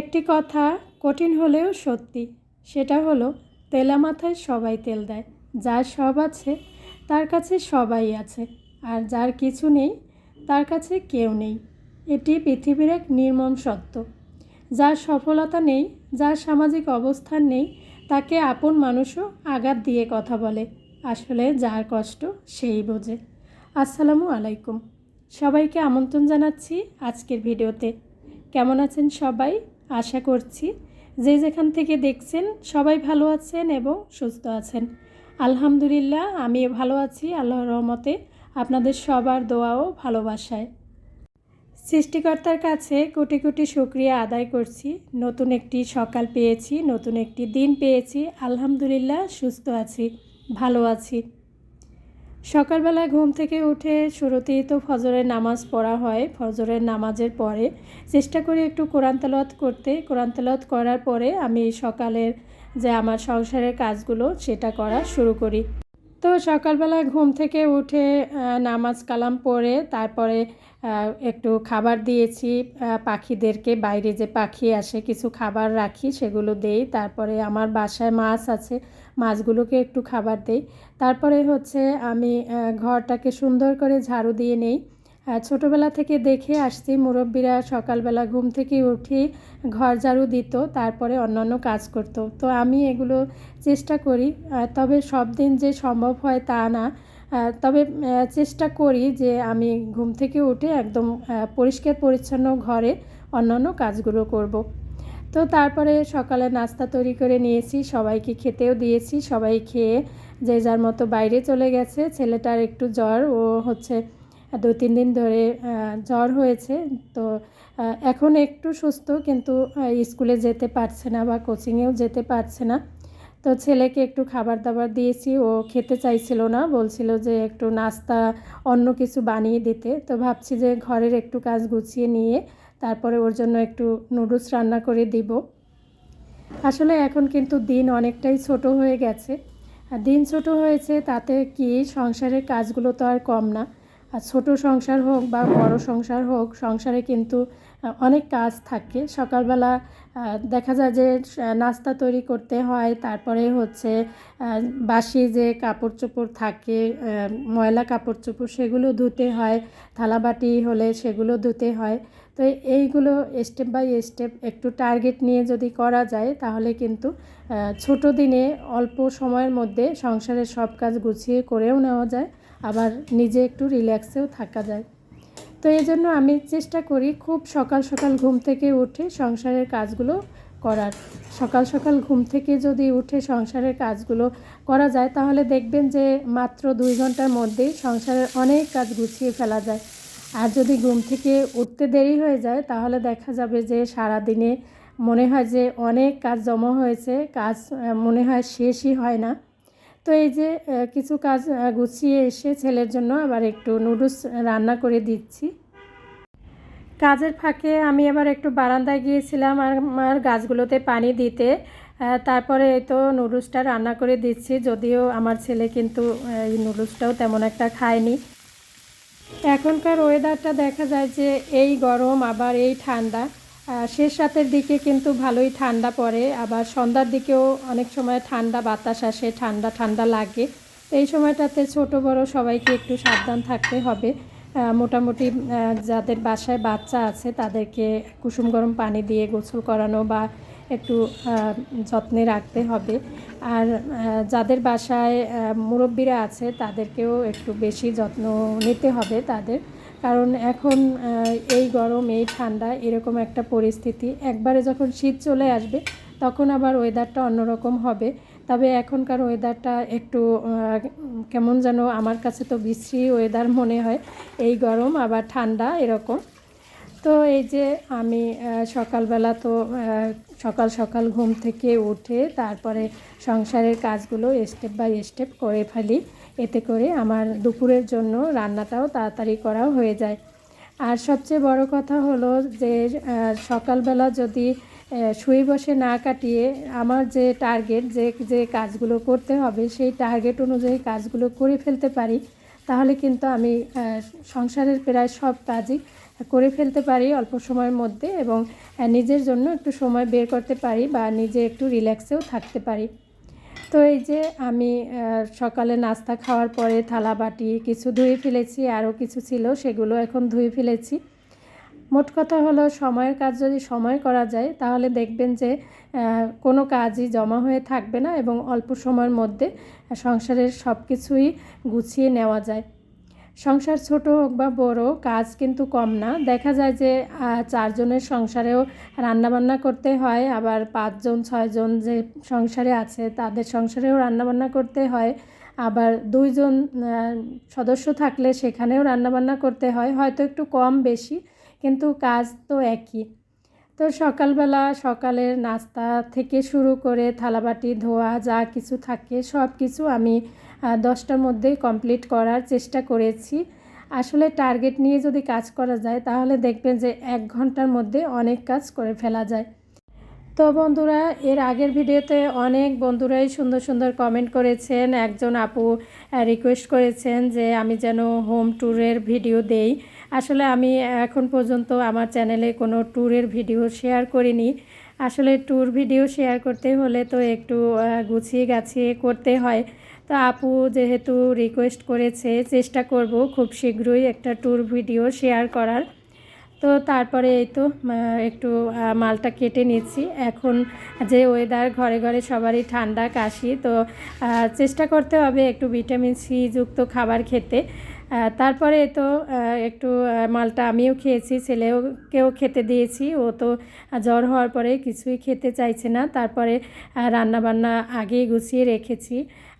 একটি কথা কঠিন হলেও সত্যি, সেটা হলো তেলা মাথায় সবাই তেল দেয়। যার সব আছে, তার কাছে সবাই আছে। আর যার কিছু নেই, তার কাছে কেউ নেই। এটি পৃথিবীর এক নির্মম সত্য। যার সফলতা নেই, যার সামাজিক অবস্থান নেই, তাকে আপন মানুষও আঘাত দিয়ে কথা বলে। আসলে যার কষ্ট, সেই বোঝে। আসসালামু আলাইকুম। সবাইকে আমন্ত্রণ জানাচ্ছি আজকের ভিডিওতে। কেমন আছেন সবাই? আশা করছি যে যেখান থেকে দেখছেন সবাই ভালো আছেন এবং সুস্থ আছেন। আলহামদুলিল্লাহ আমি ভালো আছি আল্লাহর রহমতে। আপনাদের সবার দোয়া ও ভালোবাসায়। সৃষ্টিকর্তার কাছে কোটি কোটি শুক্রিয়া আদায় করছি। নতুন একটি সকাল পেয়েছি, নতুন একটি দিন পেয়েছি। আলহামদুলিল্লাহ, সুস্থ আছি, ভালো আছি। সকালবেলা ঘুম থেকে উঠে শুরুতেই তো ফজরের নামাজ পড়া হয়। ফজরের নামাজের পরে চেষ্টা করি একটু কোরআন তালত করতে। কোরআন তালত করার পরে আমি সকালের যে আমার সংসারের কাজগুলো সেটা করা শুরু করি। তো সকালবেলা ঘুম থেকে উঠে নামাজ কালাম পড়ে, তারপরে একটু খাবার দিয়েছি। পাখিদেরকে বাইরে যে পাখি আসে, কিছু খাবার রাখি, সেগুলো দেই। তারপরে আমার বাসায় মাছ আছে, মাছগুলোকে একটু খাবার দেই। তারপরে হচ্ছে আমি ঘরটাকে সুন্দর করে ঝাড়ু দিয়ে নেই। ছোটোবেলা থেকে দেখে আসছি, মুরব্বীরা সকালবেলা ঘুম থেকে উঠে ঘর ঝাড়ু দিত, তারপরে অন্যান্য কাজ করত তো আমি এগুলো চেষ্টা করি তবে সব দিন যে সম্ভব হয় তা না তবে চেষ্টা করি যে আমি ঘুম থেকে উঠে একদম পরিষ্কার পরিচ্ছন্ন ঘরে অন্যান্য কাজগুলো করব। তো তারপরে সকালে নাস্তা তৈরি করে নিয়েছি, সবাইকে খেতেও দিয়েছি, সবাই খেয়ে যে যার মতো বাইরে চলে গেছে, ছেলেটার একটু জ্বর, ও হচ্ছে দু তিন দিন ধরে জ্বর হয়েছে। তো এখন একটু সুস্থ কিন্তু স্কুলে যেতে পারছে না বা কোচিংয়েও যেতে পারছে না। তো ছেলেকে একটু খাবার দাবার দিয়েছি, ও খেতে চাইছিল না। বলছিল যে একটু নাস্তা, অন্য কিছু বানিয়ে দিতে। তো ভাবছি যে ঘরের একটু কাজ গুছিয়ে নিয়ে, তারপরে ওর জন্য একটু নুডলস রান্না করে দিব। আসলে এখন কিন্তু দিন অনেকটাই ছোট হয়ে গেছে। দিন ছোট হয়েছে তাতে কি, সংসারের কাজগুলো তো আর কম না। আর ছোট সংসার হোক বা বড় সংসার হোক, সংসারে কিন্তু অনেক কাজ থাকে। সকালবেলা দেখা যায় যে নাস্তা তৈরি করতে হয়, তারপরে হচ্ছে বাসি যে কাপড় চোপড় থাকে ময়লা কাপড় চোপড় সেগুলো ধুতে হয় থালাবাটি হলে সেগুলো ধুতে হয়। তো এইগুলো স্টেপ বাই স্টেপ একটু টার্গেট নিয়ে যদি করা যায়, তাহলে কিন্তু ছোট দিনে অল্প সময়ের মধ্যে সংসারের সব কাজ গুছিয়ে করেও নেওয়া যায়। আবার নিজে একটু রিল্যাক্সেও থাকা যায়। তো এই জন্য আমি চেষ্টা করি খুব সকাল সকাল ঘুম থেকে উঠে সংসারের কাজগুলো করার। সকাল সকাল ঘুম থেকে যদি উঠে সংসারের কাজগুলো করা যায়, তাহলে দেখবেন যে মাত্র দুই ঘণ্টার মধ্যেই সংসারের অনেক কাজ গুছিয়ে ফেলা যায়। আর যদি ঘুম থেকে উঠতে দেরি হয়ে যায়, তাহলে দেখা যাবে যে সারা দিনে মনে হয় যে অনেক কাজ জমা হয়েছে, কাজ মনে হয় শেষই হয় না। তো এই যে কিছু কাজ গুছিয়ে এসে ছেলের জন্য আবার একটু নুডলস রান্না করে দিচ্ছি। কাজের ফাঁকে আমি আবার একটু বারান্দায় গিয়েছিলাম আর আমার গাছগুলোতে পানি দিতে। তারপরে এই তো নুডলসটা রান্না করে দিচ্ছি, যদিও আমার ছেলে কিন্তু এই নুডলসটাও তেমন একটা খায়নি। এখনকার ওয়েদারটা দেখা যায় যে এই গরম, আবার এই ঠান্ডা। শেষ রাতের দিকে কিন্তু ভালোই ঠান্ডা পড়ে, আবার সন্ধ্যার দিকেও অনেক সময় ঠান্ডা বাতাস আসে, ঠান্ডা ঠান্ডা লাগে। তো এই সময়টাতে ছোট, বড় সবাইকে একটু সাবধান থাকতে হবে। মোটামুটি যাদের বাসায় বাচ্চা আছে, তাদেরকে কুসুম গরম পানি দিয়ে গোসল করানো বা একটু যত্নে রাখতে হবে। আর যাদের বাসায় মুরব্বিরা আছে, তাদেরকেও একটু বেশি যত্ন নিতে হবে তাদের। কারণ এখন এই গরম, এই ঠান্ডা এরকম একটা পরিস্থিতি। একবারে যখন শীত চলে আসবে, তখন আবার ওয়েদারটা অন্যরকম হবে। তবে এখনকার ওয়েদারটা একটু কেমন যেন আমার কাছে তো বিশ্রী ওয়েদার মনে হয়। এই গরম, আবার ঠান্ডা এরকম। তো এই যে আমি সকালবেলা তো সকাল সকাল ঘুম থেকে উঠে তারপরে সংসারের কাজগুলো স্টেপ বাই স্টেপ করে ফেলি। এতে করে আমার দুপুরের জন্য রান্নাটাও তাড়াতাড়ি করা হয়ে যায়। আর সবচেয়ে বড় কথা হলো যে সকালবেলা যদি শুয়ে বসে না কাটিয়ে আমার যে টার্গেট যে যে কাজগুলো করতে হবে, সেই টার্গেট অনুযায়ী কাজগুলো করে ফেলতে পারি, তাহলে কিন্তু আমি সংসারের প্রায় সব কাজই করে ফেলতে পারি অল্প সময়ের মধ্যে এবং নিজের জন্য একটু সময় বের করতে পারি বা নিজে একটু রিল্যাক্সেও থাকতে পারি। তো এই যে আমি সকালে নাস্তা খাওয়ার পরে থালা বাটি কিছু ধুয়ে ফেলেছি, আরও কিছু ছিল, সেগুলো এখন ধুয়ে ফেলেছি। মোট কথা হলো, সময়ের কাজ যদি সময় করা যায়, তাহলে দেখবেন যে কোনো কাজই জমা হয়ে থাকবে না এবং অল্প সময়ের মধ্যে সংসারের সব কিছুই গুছিয়ে নেওয়া যায়। সংসার ছোট হোক বা বড়, কাজ কিন্তু কম না। দেখা যায় যে চারজনের সংসারেও রান্নাবান্না করতে হয়, আবার পাঁচজন, ছয়জন যে সংসারে আছে, তাদের সংসারেও রান্নাবান্না করতে হয়। আবার দুইজন সদস্য থাকলে সেখানেও রান্নাবান্না করতে হয়। হয়তো একটু কম বেশি, কিন্তু কাজ তো একই। তো সকালবেলা সকালের নাস্তা থেকে শুরু করে থালাবাটি, ধোয়া, যা কিছু থাকে সব কিছু আমি দশটার মধ্যে কমপ্লিট করার চেষ্টা করেছি। আসলে টার্গেট নিয়ে যদি কাজ করা যায়, তাহলে দেখবেন যে এক ঘণ্টার মধ্যে অনেক কাজ করে ফেলা যায়। তো বন্ধুরা, এর আগের ভিডিওতে অনেক বন্ধুরাই সুন্দর সুন্দর কমেন্ট করেছেন। একজন আপু রিকোয়েস্ট করেছেন যে আমি যেন হোম ট্যুরের ভিডিও দেই। আসলে আমি এখন পর্যন্ত আমার চ্যানেলে কোনো ট্যুরের ভিডিও শেয়ার করিনি। আসলে ট্যুর ভিডিও শেয়ার করতে হলে তো একটু গুছিয়ে গাছিয়ে করতে হয়। তো আপু যেহেতু রিকোয়েস্ট করেছে, চেষ্টা করব খুব শীঘ্রই একটা ট্যুর ভিডিও শেয়ার করার। তো তারপরে এই তো একটু মালটা কেটে নিচ্ছি। এখন যে ওয়েদার ঘরে ঘরে সবারই ঠান্ডা কাশি তো চেষ্টা করতে হবে একটু ভিটামিন সি যুক্ত খাবার খেতে। তারপরে তো একটু মালটা আমিও খেয়েছি ছেলেও কেউ খেতে দিয়েছি। ও তো জ্বর হওয়ার পরে কিছুই খেতে চাইছে না। তারপরে রান্নাবান্না আগেই গুছিয়ে রেখেছি।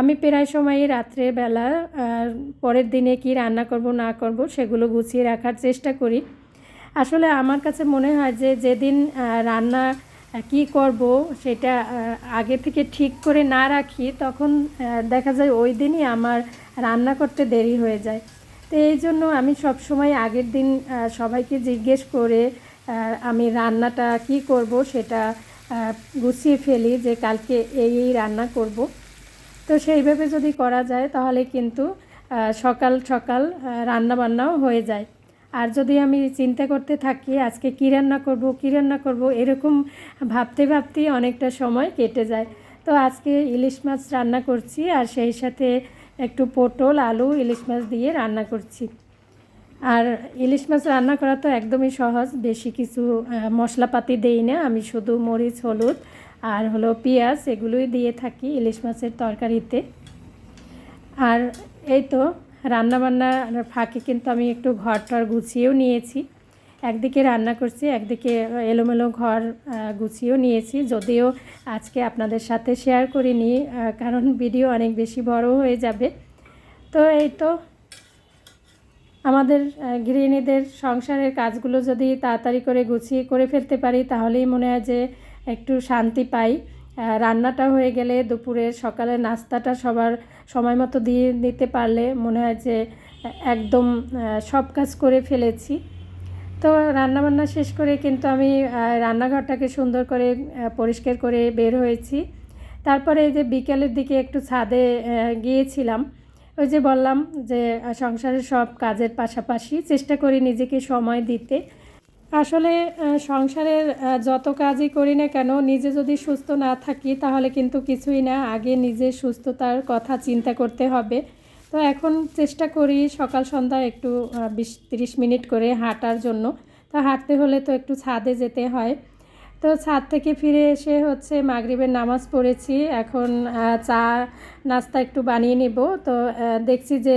আমি প্রায় সময়ই রাত্রেবেলা আহ, পরের দিনে কি রান্না করব না করব সেগুলো গুছিয়ে রাখার চেষ্টা করি। আসলে আমার কাছে মনে হয় যে যেদিন রান্না কি করব সেটা আগে থেকে ঠিক করে না রাখি, তখন দেখা যায় ওই দিনই আমার রান্না করতে দেরি হয়ে যায়। তো এই জন্য আমি সব সময় আগের দিন সবাইকে জিজ্ঞেস করে আমি রান্নাটা কি করব সেটা গুছিয়ে ফেলি যে কালকে এই এই রান্না করব। তো সেইভাবে যদি করা যায় তাহলে কিন্তু সকাল সকাল রান্না বান্নাও হয়ে যায়। আর যদি আমি চিন্তা করতে থাকি, আজকে কী রান্না করব, কী রান্না করব, এরকম ভাবতে ভাবতেই অনেকটা সময় কেটে যায়। তো আজকে ইলিশ মাছ রান্না করছি আর সেই সাথে একটু পটল, আলু, ইলিশ মাছ দিয়ে রান্না করছি। আর ইলিশ মাছ রান্না করা তো একদমই সহজ, বেশি কিছু মশলাপাতি দেই না। আমি শুধু মরিচ, হলুদ আর হলো পেঁয়াজ এগুলোই দিয়ে থাকি ইলিশ মাছের তরকারিতে। আর এই তো রান্নাবান্নার ফাঁকে কিন্তু আমি একটু ঘর টর গুছিয়েও নিয়েছি। একদিকে রান্না করছি, একদিকে এলোমেলো ঘর গুছিয়েও নিয়েছি। যদিও আজকে আপনাদের সাথে শেয়ার করিনি কারণ ভিডিও অনেক বেশি বড় হয়ে যাবে। তো এই তো আমাদের গৃহিণীদের সংসারের কাজগুলো যদি তাড়াতাড়ি করে গুছিয়ে করে ফেলতে পারি, তাহলেই মনে হয় যে একটু শান্তি পাই। রান্নাটা হয়ে গেলে দুপুরের সকালে নাস্তাটা সবার সময় মতো দিয়ে দিতে পারলে মনে হয় যে একদম সব কাজ করে ফেলেছি। তো রান্নাবান্না শেষ করে কিন্তু আমি রান্নাঘরটাকে সুন্দর করে পরিষ্কার করে বের হয়েছি। তারপরে এই যে বিকেলের দিকে একটু ছাদে গিয়েছিলাম। ওই যে বললাম যে, সংসারের সব কাজের পাশাপাশি চেষ্টা করি নিজেকে সময় দিতে। আসলে সংসারের যত কাজই করি না কেন, নিজে যদি সুস্থ না থাকি, তাহলে কিন্তু কিছুই না। আগে নিজের সুস্থতার কথা চিন্তা করতে হবে। তো এখন চেষ্টা করি সকাল, সন্ধ্যা একটু বিশ, তিরিশ মিনিট করে হাঁটার জন্য। তো হাঁটতে হলে তো একটু ছাদে যেতে হয়। তো ছাদ থেকে ফিরে এসে হচ্ছে মাগরিবের নামাজ পড়েছি। এখন চা, নাস্তা একটু বানিয়ে নেব। তো দেখছি যে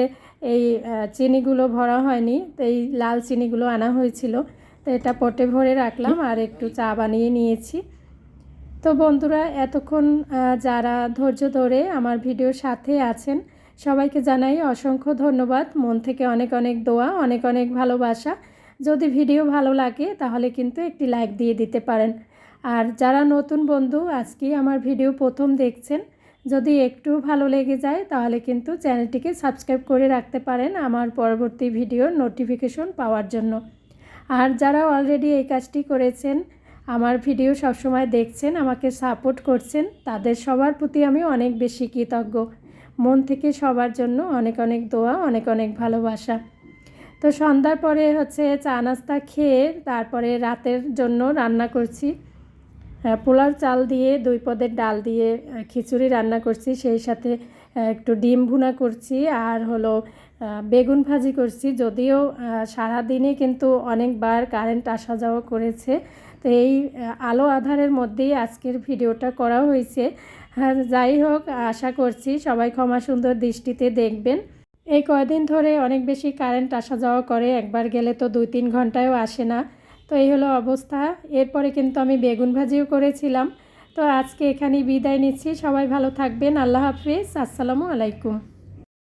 এই চিনিগুলো ভরা হয়নি। তো এই লাল চিনিগুলো আনা হয়েছিল। তো এটা পটে ভরে রাখলাম আর একটু চা বানিয়ে নিয়েছি। তো বন্ধুরা, এতক্ষণ যারা ধৈর্য ধরে আমার ভিডিওর সাথে আছেন, সবাইকে জানাই অসংখ্য ধন্যবাদ। মন থেকে অনেক অনেক দোয়া, অনেক অনেক ভালোবাসা। যদি ভিডিও ভালো লাগে, তাহলে কিন্তু একটি লাইক দিয়ে দিতে পারেন। আর যারা নতুন বন্ধু, আজকেই আমার ভিডিও প্রথম দেখছেন, যদি একটু ভালো লেগে যায়, তাহলে কিন্তু চ্যানেলটিকে সাবস্ক্রাইব করে রাখতে পারেন আমার পরবর্তী ভিডিওর নোটিফিকেশন পাওয়ার জন্য। আর যারা অলরেডি এই কাজটি করেছেন, আমার ভিডিও সবসময় দেখছেন, আমাকে সাপোর্ট করছেন, তাদের সবার প্রতি আমি অনেক বেশি কৃতজ্ঞ। মন থেকে সবার জন্য অনেক অনেক দোয়া, অনেক অনেক ভালোবাসা। তো সন্ধ্যার পরে হচ্ছে চা নাস্তা খেয়ে তারপরে রাতের জন্য রান্না করছি। পোলার চাল দিয়ে, দুই পদের ডাল দিয়ে খিচুড়ি রান্না করছি, সেই সাথে একটু ডিম ভুনা করছি আর হলো বেগুন ভাজি করছি। যদিও সারাদিনে কিন্তু অনেকবার কারেন্ট আসা যাওয়া করেছে। তো এই আলো আধারের মধ্যেই আজকের ভিডিওটা করা হয়েছে। আর যাই হোক, আশা করছি সবাই ক্ষমা সুন্দর দৃষ্টিতে দেখবেন। এই কয়দিন ধরে অনেক বেশি কারেন্ট আসা যাওয়া করে, একবার গেলে তো দুই তিন ঘন্টায়ও আসে না। তো এই হলো অবস্থা। এরপরে কিন্তু আমি বেগুন ভাজিও করেছিলাম। তো আজকে এখানেই বিদায় নিচ্ছি। সবাই ভালো থাকবেন। আল্লাহ হাফিজ। আসসালামু আলাইকুম।